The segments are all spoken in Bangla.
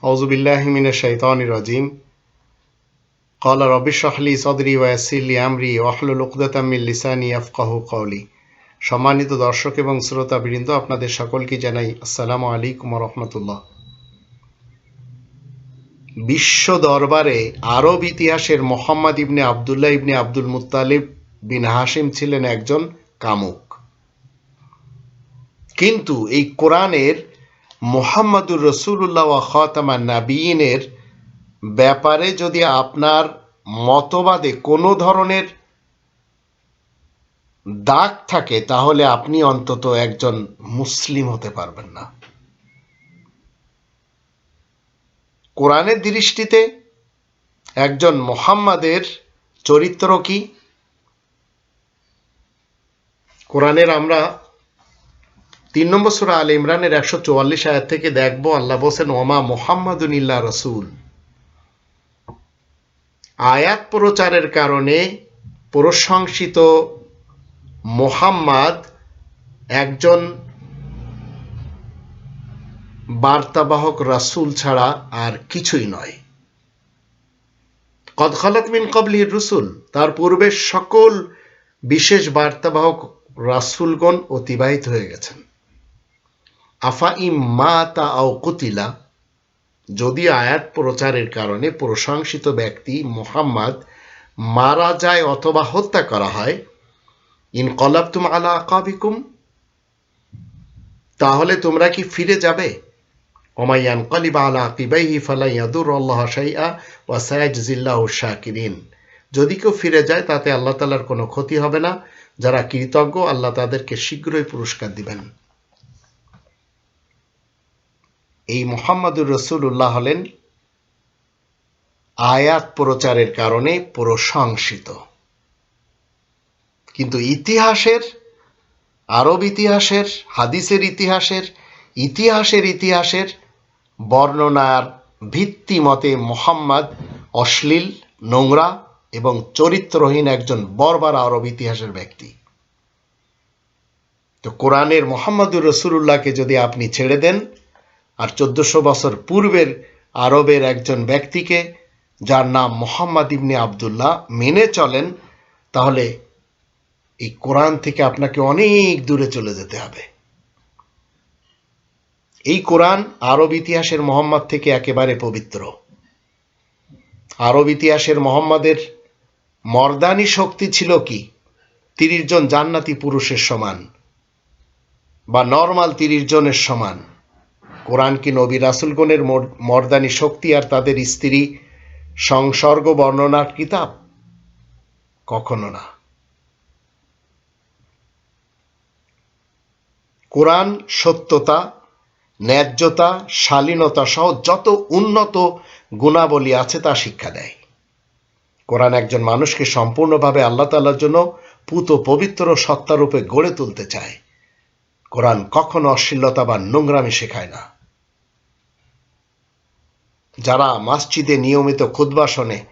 أعوذ بالله من الشيطان الرجيم قال رب اشرح لي صدري ويسر لي أمري واحلل عقدة من লিসানি ইয়াফকাহু কওলি সম্মানিত দর্শক এবং শ্রোতা বৃন্দ আপনাদের সকলকে জানাই আসসালামু আলাইকুম রহমতুল্লাহ বিশ্ব দরবারে আরব ইতিহাসের Mohammad ibn Abdullah ibn Abdul Muttalib bin Hashim ছিলেন একজন কামুক কিন্তু এই কোরআনের মোহাম্মদুর রসুল্লাহ খাতামা নাবিয়িনের ব্যাপারে যদি আপনার মতবাদে কোনো ধরনের দাগ থাকে, তাহলে আপনি অন্তত একজন মুসলিম হতে পারবেন না। কোরআনের দৃষ্টিতে একজন মোহাম্মদের চরিত্র কি? কোরআনের আমরা তিন নম্বর সুরা আল ইমরানের একশো চুয়াল্লিশ আয়াত থেকে দেখব, আল্লাহ বলছেন, ওমা মোহাম্মদুন রসুল। আয়াত প্রচারের কারণে প্রশংসিত মোহাম্মদ একজন বার্তাবাহক রাসুল ছাড়া আর কিছুই নয়। কদ খালাত মিন কবলির রসুল। তার পূর্বে সকল বিশেষ বার্তাবাহক রাসূলগণ অতিবাহিত হয়ে গেছেন। আফা ইম মা তা আও কুতিলা, যদি আয়াত প্রচারের কারণে প্রশংসিত ব্যক্তি মোহাম্মদ মারা যায় অথবা হত্যা করা হয়, ইন কলাবতুম আলা আকাবিকুম, তাহলে তোমরা কি ফিরে যাবে? ওমাইয়ান কলিবা আলা আকিবাইহি ফালা ইয়াদুর আল্লাহ শাইআ ওয়া সায়াজজিল্লাহু শাকিরিন। যদি কেউ ফিরে যায়, তাতে আল্লাহ তাআলার কোনো ক্ষতি হবে না। যারা কৃতজ্ঞ, আল্লাহ তাদেরকে শীঘ্রই পুরস্কার দিবেন। এই মোহাম্মদুর রসুল্লাহ হলেন আয়াত প্রচারের কারণে প্রশংসিত। কিন্তু ইতিহাসের, আরব ইতিহাসের, হাদিসের ইতিহাসের ইতিহাসের ইতিহাসের বর্ণনার ভিত্তি মতে মোহাম্মদ অশ্লীল, নোংরা এবং চরিত্রহীন একজন বর্বার আরব ইতিহাসের ব্যক্তি। তো কোরআনের মোহাম্মদুর রসুল্লাহকে যদি আপনি ছেড়ে দেন আর চোদ্দশো বছর পূর্বের আরবের একজন ব্যক্তিকে, যার নাম মোহাম্মদ ইবনে আবদুল্লাহ, মেনে চলেন, তাহলে এই কোরআন থেকে আপনাকে অনেক দূরে চলে যেতে হবে। এই কোরআন আরব ইতিহাসের মোহাম্মদ থেকে একেবারে পবিত্র। আরব ইতিহাসের মোহাম্মদের মর্দানি শক্তি ছিল কি? তিরিশ জন জান্নাতি পুরুষের সমান বা নর্মাল তিরিশ জনের সমান। কোরআন কি নবী রাসুলগণের মর্দানি শক্তি আর তাদের স্ত্রী সংসর্গ বর্ণনার কিতাব? কখনো না। কোরআন সত্যতা, ন্যায্যতা, শালীনতা সহ যত উন্নত গুণাবলী আছে তা শিক্ষা দেয়। কোরআন একজন মানুষকে সম্পূর্ণভাবে আল্লাহ তাল্লার জন্য পুত পবিত্র সত্তারূপে গড়ে তুলতে চায়। কোরআন কখনো অশ্লীলতা বা নোংরামি শেখায় না। যারা মসজিদে নিয়মিত খুদ্া শোনে,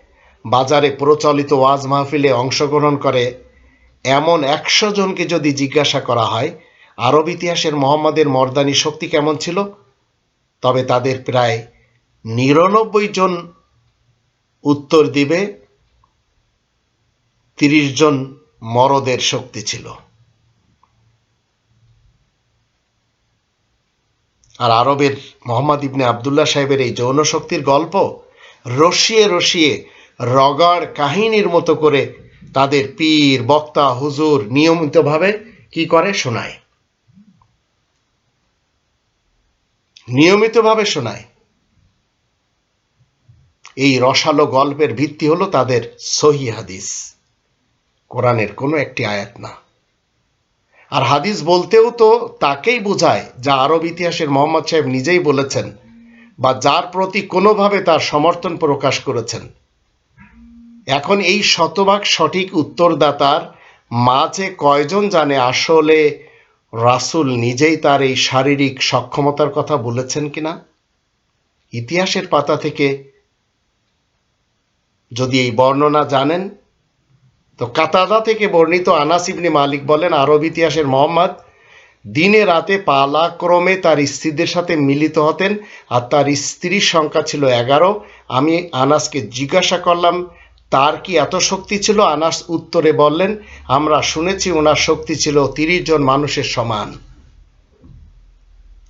বাজারে প্রচলিত ওয়াজ মাহফিলে অংশগ্রহণ করে, এমন একশো জনকে যদি জিজ্ঞাসা করা হয়, আরব ইতিহাসের মোহাম্মদের মর্দানি শক্তি কেমন ছিল? তবে তাদের প্রায় নিরানব্বই জন উত্তর দিবে, তিরিশ জন মরদের শক্তি ছিল। আর আরবের মোহাম্মদ ইবনে আবদুল্লাহ সাহেবের এই যৌন শক্তির গল্প রসিয়ে রসিয়ে রগার কাহিনীর মতো করে তাদের পীর, বক্তা, হুজুর নিয়মিতভাবে কি করে শোনায়? নিয়মিতভাবে শোনায়। এই রসালো গল্পের ভিত্তি হলো তাদের সহি হাদিস। কোরআনের কোনো একটি আয়াত না। আর হাদিস বলতেও তো তাকেই বোঝায় যা আরব ইতিহাসের মোহাম্মদ সাহেব নিজেই বলেছেন বা যার প্রতি কোনোভাবে তার সমর্থন প্রকাশ করেছেন। এখন এই শতভাগ সঠিক উত্তরদাতার মাঝে কয়জন জানে আসলে রাসুল নিজেই তার এই শারীরিক সক্ষমতার কথা বলেছেন কিনা? ইতিহাসের পাতা থেকে যদি এই বর্ণনা জানেন তো কাতাদা থেকে বর্ণিত আনাস ইবনে মালিক বলেন, আরব ইতিহাসের মোহাম্মদ দিনে রাতে পালাক্রমে তার স্ত্রীদের সাথে মিলিত হতেন আর তার স্ত্রীর সংখ্যা ছিল এগারো। আমি আনাসকে জিজ্ঞাসা করলাম, তার কি এত শক্তি ছিল? আনাস উত্তরে বললেন, আমরা শুনেছি ওনার শক্তি ছিল তিরিশ জন মানুষের সমান।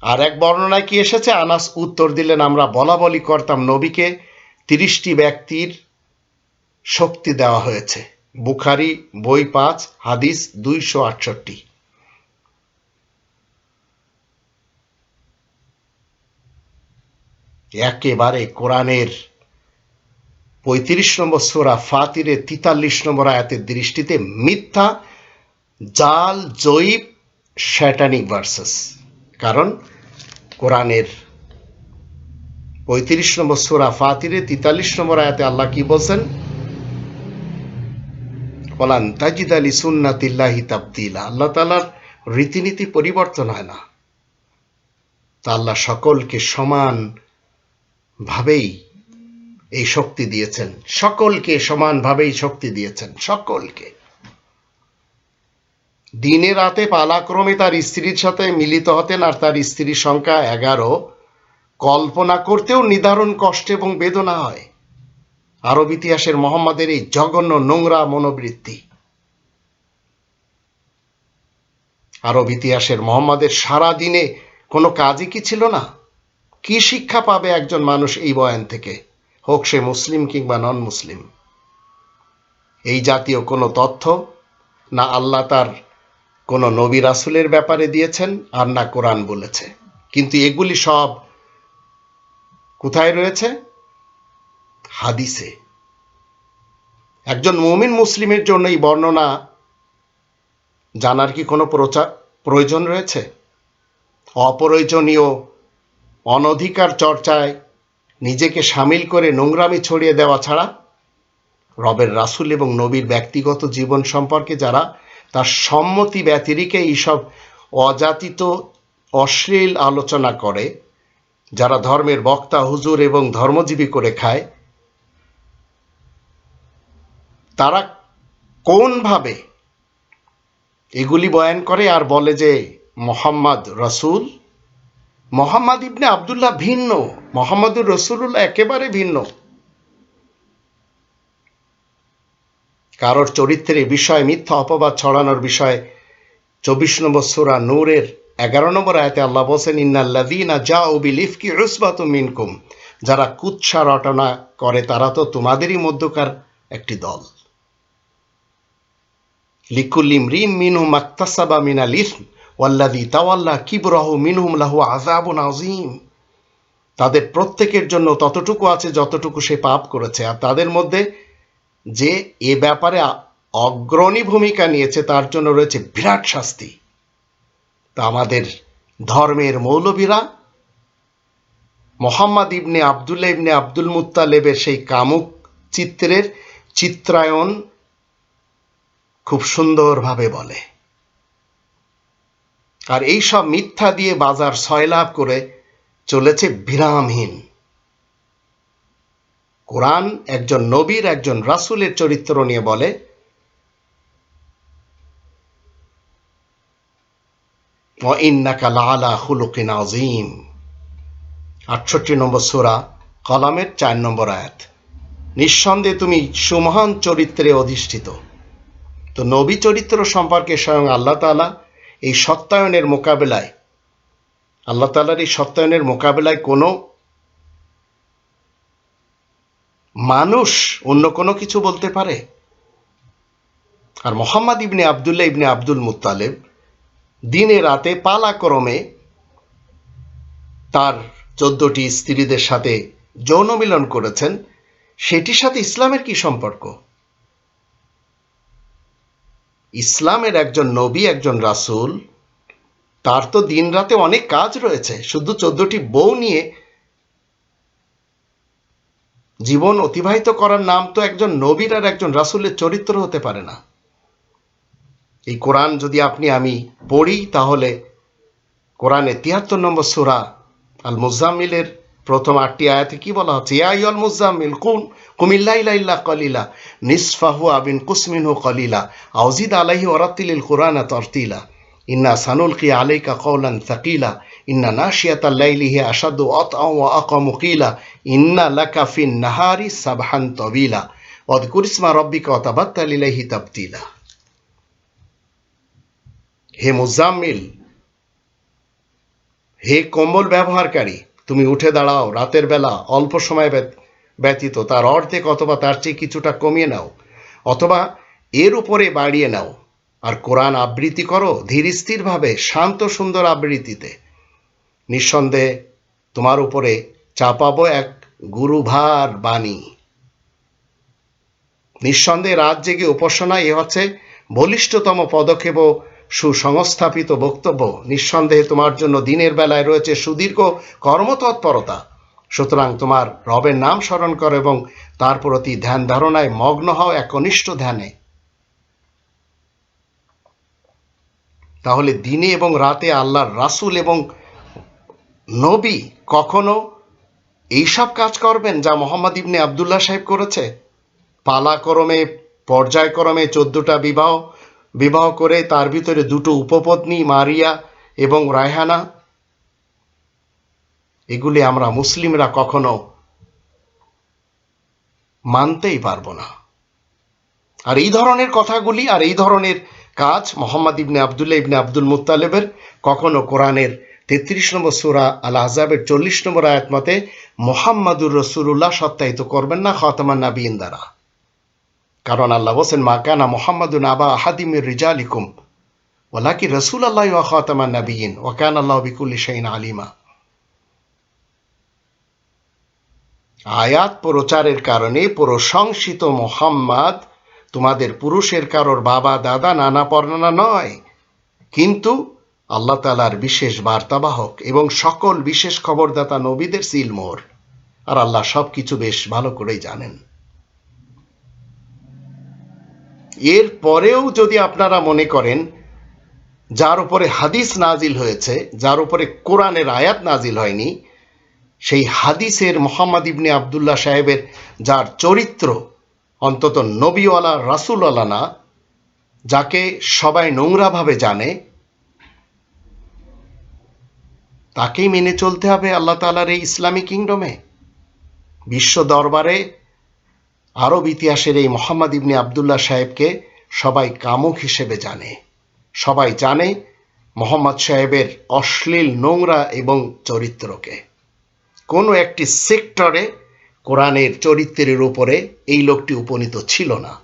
আর এক বর্ণনায় কি এসেছে? আনাস উত্তর দিলেন, আমরা বলা বলি করতাম নবীকে তিরিশটি ব্যক্তির শক্তি দেওয়া হয়েছে। বুখারি, বই পাঁচ, হাদিস দুইশো আটষট্টি। একেবারে কোরআনের পঁয়ত্রিশ নম্বর সোরা ফাতিরে তিতাল্লিশ নম্বর আয়াতের দৃষ্টিতে মিথ্যা, জাল, জয়ীব শ্যাটানিক ভার্সেস। কারণ কোরআনের পঁয়ত্রিশ নম্বর সোরা ফাতিরে তিতাল্লিশ নম্বর আয়াতে আল্লাহ কি বলছেন? বলান, তাজিদ আলী সুন্নাতিল্লাহি তাবদিলা। আল্লাহ তালার রীতিনীতি পরিবর্তন হয় না। তা আল্লাহ সকলকে সমান ভাবেই এই শক্তি দিয়েছেন। সকলকে সমানভাবেই শক্তি দিয়েছেন, সকলকে। দিনে রাতে পালাক্রমে তার স্ত্রীর সাথে মিলিত হতেন আর তার স্ত্রীর সংখ্যা এগারো। কল্পনা করতেও নিদারুণ কষ্ট এবং বেদনা হয়। আরব ইতিহাসের মোহাম্মদের এই জঘন্য নোংরা মনোবৃত্তি। আরব ইতিহাসের মোহাম্মদের সারা দিনে কোনো কাজই কি ছিল না? কি শিক্ষা পাবে একজন মানুষ এই বয়ান থেকে? হোক সে মুসলিম কিংবা নন মুসলিম এই জাতীয় কোনো তথ্য না আল্লাহ তার কোনো নবী রাসুলের ব্যাপারে দিয়েছেন আর না কোরআন বলেছে। কিন্তু এগুলি সব কোথায় রয়েছে? হাদিসে। একজন মুমিন মুসলিমের জন্য এই বর্ণনা জানার কি কোনো প্রচার প্রয়োজন রয়েছে? অপ্রয়োজনীয় অনধিকার চর্চায় নিজেকে সামিল করে নোংরামি ছড়িয়ে দেওয়া ছাড়া রবের রাসুল এবং নবীর ব্যক্তিগত জীবন সম্পর্কে যারা তার সম্মতি ব্যতিরিকে এইসব অজাতিত অশ্লীল আলোচনা করে, যারা ধর্মের বক্তা, হুজুর এবং ধর্মজীবী করে খায় তারা কোনভাবে এগুলি বয়ান করে আর বলে যে মোহাম্মদ রসুল? মোহাম্মদ ইবনে আবদুল্লাহ ভিন্ন। মোহাম্মদুর রসুল্লাহ একেবারে ভিন্ন। কারোর চরিত্রের বিষয়ে মিথ্যা অপবাদ ছড়ানোর বিষয়ে চব্বিশ নম্বর সুরা নূরের এগারো নম্বর আয়তে আল্লাহ বলছেন ইন্নাল্লাদিনা যা উবি লিফকি রুসবাত মিনকুম। যারা কুৎসা রটনা করে তারা তো তোমাদেরই মধ্যকার একটি দল। লিকুল্লিম রিম মিনহু মাক্তাসাবা মিনাল ইসম ওয়াল্লাদি তাওয়াল্লা কিবরাহু মিনহুম লাহু আজাবুন আজিম তাদের প্রত্যেকের জন্য ততটুকু আছে যতটুকু সে পাপ করেছে। আর তাদের মধ্যে যে এ ব্যাপারে অগ্রণী ভূমিকা নিয়েছে, তার জন্য রয়েছে বিরাট শাস্তি। তা আমাদের ধর্মের মৌলবীরা, মোহাম্মদ ইবনে আবদুল্লাহ ইবনে আব্দুল মুত্তালেবের সেই কামুক চিত্রের চিত্রায়ন খুব সুন্দরভাবে বলে। আর এই সব মিথ্যা দিয়ে বাজার সয়লাভ করে চলেছে বিরামহীন। কোরআন একজন নবীর, একজন রাসুলের চরিত্র নিয়ে বলে আটষট্টি নম্বর সোরা কলামের চার নম্বর আয়াত। নিঃসন্দেহে তুমি সুমহান চরিত্রে অধিষ্ঠিত। তো নবী চরিত্র সম্পর্কে স্বয়ং আল্লাহ তালা এই সত্যায়নের মোকাবেলায়, আল্লাহ তালার এই সত্যায়নের মোকাবেলায় কোনো মানুষ অন্য কোনো কিছু বলতে পারে? আর মোহাম্মদ ইবনে আবদুল্লাহ ইবনে আব্দুল মুতালেব দিনে রাতে পালাক্রমে তার চোদ্দটি স্ত্রীদের সাথে যৌন মিলন করেছেন। সেটির সাথে ইসলামের কি সম্পর্ক? ইসলামের একজন নবী, একজন রাসুল, তার তো দিন রাতে অনেক কাজ রয়েছে। শুধু চোদ্দটি বউ নিয়ে জীবন অতিবাহিত করার নাম তো একজন নবীর আর একজন রাসুলের চরিত্র হতে পারে না। এই কোরআন যদি আপনি আমি পড়ি, তাহলে কোরআনে তিয়াত্তর নম্বর সুরা আল মুজাম্মিলের প্রথম আটটি আয়াতে কি বলা হচ্ছে? ইয়াইল মুজাম্মিল কুম কুমিল্লাইলা কলিলা, নিসফাহু আবিন কলিলা, আউজিদ আলাহি ওরাতিলিল কোরআন তরতিলা, ইন্না সানুলকি আলাইকা কওলান সাকিলা, ইন্না নাশিয়াতাল লাইলি হিয়া আশাদ্দু আতআ ওয়া আকামু কিলা, ইন্না লাকা ফিন নাহারি সাবহান তাবিলা ওয়াদকুর ইসমা রাব্বিকা ওয়া তাবাত্তাল তাবতিলা। হে মুজাম্মিল, হে কম্বল ব্যবহারকারী তুমি উঠে দাঁড়াও, রাতের বেলা, অল্প সময় ব্যত- ব্যতীত, তার অর্ধেক অথবা তার চেয়ে কিছুটা কমিয়ে নাও, অথবা এর উপরে বাড়িয়ে নাও। আর কোরআন আবৃত্তি করো ধীর স্থিরভাবে, শান্ত সুন্দর আবৃত্তিতে। নিঃসন্দেহে, তোমার উপরে চাপাবো এক গুরুভার বাণী। নিঃসন্দেহে রাত জেগে উপাসনা, এ হচ্ছে বলিষ্ঠতম পদক্ষেপ ও সুসংস্থাপিত বক্তব্য। নিঃসন্দেহে তোমার জন্য দিনের বেলায় রয়েছে সুদীর্ঘ কর্মতৎপরতা। সুতরাং তোমার রবের নাম স্মরণ করো এবং তার প্রতি ধ্যান ধারণায় মগ্ন হও একনিষ্ঠ ধ্যানে। তাহলে দিনে এবং রাতে আল্লাহর রাসূল এবং নবী কখনো এইসব কাজ করবেন যা মোহাম্মদ ইবনে আবদুল্লাহ সাহেব করেছে? পালাক্রমে, পর্যায়ক্রমে চোদ্দটা বিবাহ বিবাহ করে তার ভিতরে দুটো উপপত্নী, মারিয়া এবং রায়হানা। এগুলি আমরা মুসলিমরা কখনো মানতেই পারব না। আর এই ধরনের কথাগুলি আর এই ধরনের কাজ মোহাম্মদ ইবনে আবদুল্লাহ ইবনে আব্দুল মুতালেবের কখনো কোরআনের তেত্রিশ নম্বর সুরা আল আজাবের চল্লিশ নম্বর আয়াত মতে, মোহাম্মদুর রসুল্লাহ সত্যায়িত করবেন না খতমান নাবিন দ্বারা। কারণ আল্লাহ বলছেন, মা কানা মোহাম্মদুন আবা আহাদিমির রিজালিকুম ওলাকি রসুল আল্লাহ ওয়া খাতামান নাবিয়িন ওয়া কান আল্লাহ বিকুল্লি শাইন আলিমা. আয়াত প্রচারের কারণে প্রশংসিত মোহাম্মদ তোমাদের পুরুষের কারোর বাবা, দাদা, নানা পর্ণনা নয়, কিন্তু আল্লাহ তালার বিশেষ বার্তাবাহক এবং সকল বিশেষ খবরদাতা নবীদের সিলমোর আর আল্লাহ সব কিছু বেশ ভালো করেই জানেন। এর পরেও যদি আপনারা মনে করেন, যার উপরে হাদিস নাজিল হয়েছে, যার উপরে কোরআনের আয়াত নাজিল হয়নি, সেই হাদিসের মোহাম্মদ ইবনে আবদুল্লাহ সাহেবের যার চরিত্র অন্তত নবীওয়ালা, রাসুলওয়ালা না, যাকে সবাই নোংরাভাবে জানে, তাকেই মেনে চলতে হবে আল্লাহ তালার এই ইসলামী কিংডমে। বিশ্ব দরবারে আরব ইতিহাসের এই মোহাম্মদ ইবনে আবদুল্লাহ সাহেবকে সবাই কামুক হিসেবে জানে। সবাই জানে মোহাম্মদ সাহেবের অশ্লীল নোংরা এবং চরিত্রকে। কোনো একটি সেক্টরে কোরআনের চরিত্রের উপরে এই লোকটি উপনীত ছিল না।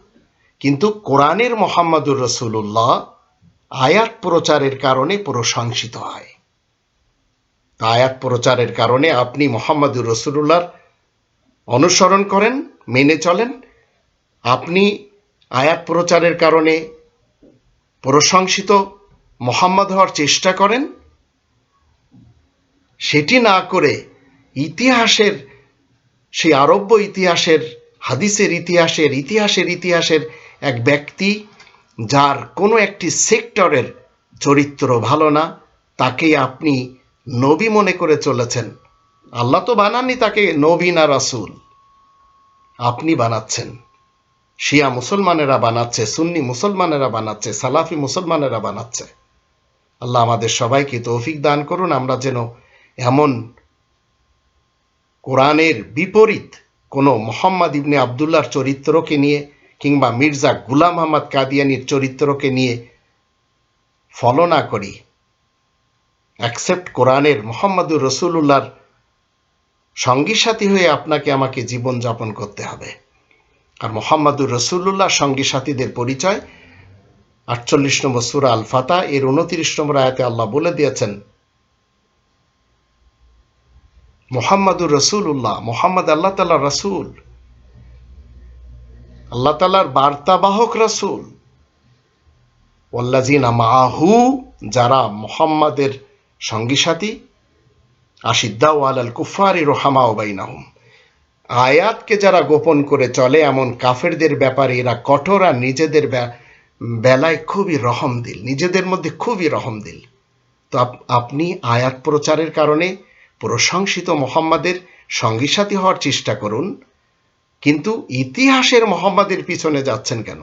কিন্তু কোরআনের মোহাম্মদুর রসুল্লাহ আয়াত প্রচারের কারণে প্রশংসিত হয়। আয়াত প্রচারের কারণে আপনি মোহাম্মদুর রসুল্লাহর অনুসরণ করেন মেনে চলেন। আপনি আয়াত প্রচারের কারণে প্রশংসিত মোহাম্মদ হওয়ার চেষ্টা করেন। সেটি না করে ইতিহাসের, সেই আরব্য ইতিহাসের, হাদিসের ইতিহাসের ইতিহাসের ইতিহাসের এক ব্যক্তি যার কোনো একটি সেক্টরের চরিত্র ভালো না তাকে আপনি নবী মনে করে চলেছেন। আল্লাহ তো বানাননি তাকে নবী না রাসুল। আপনি বানাচ্ছেন। শিয়া মুসলমানেরা বানাচ্ছে, সুন্নি মুসলমানেরা বানাচ্ছে, সালাফি মুসলমানেরা বানাচ্ছে। আল্লাহ আমাদের সবাইকে তৌফিক দান করুন, আমরা যেন এমন কোরআনের বিপরীত কোনো মোহাম্মদ ইবনে আবদুল্লাহর চরিত্রকে নিয়ে কিংবা মির্জা গুলাম আহমদ কাদিয়ানির চরিত্রকে নিয়ে ফলো না করি। অ্যাকসেপ্ট কোরআনের মোহাম্মদুর রসুল্লাহর সঙ্গী সাথী হয়ে আপনাকে আমাকে জীবন যাপন করতে হবে। আর মোহাম্মদুর রসুল্লাহ সঙ্গী সাথীদের পরিচয়। আটচল্লিশ নম্বর সুরা আল ফাতা এর উনত্রিশ নম্বর আয়াতে আল্লাহ বলে দিয়েছেন, মোহাম্মদুর রসুল্লাহ মোহাম্মদ আল্লাহ তালা রসুল, আল্লাহ তালার বার্তাবাহক রসুল। ওল্লাজিনা মাহু যারা মোহাম্মদের সঙ্গী সাথী আশিদ্দাউ আলাল কুফারি রোহামা ওবাইনাহুম আয়াতকে যারা গোপন করে চলে, এমন কাফেরদের ব্যাপারে এরা কঠোর আর নিজেদের বেলায় খুবই রহম দিল নিজেদের মধ্যে খুবই রহম দিল তো আপনি আয়াত প্রচারের কারণে প্রশংসিত মোহাম্মদের সঙ্গী সাথী হওয়ার চেষ্টা করুন, কিন্তু ইতিহাসের মোহাম্মদের পিছনে যাচ্ছেন কেন?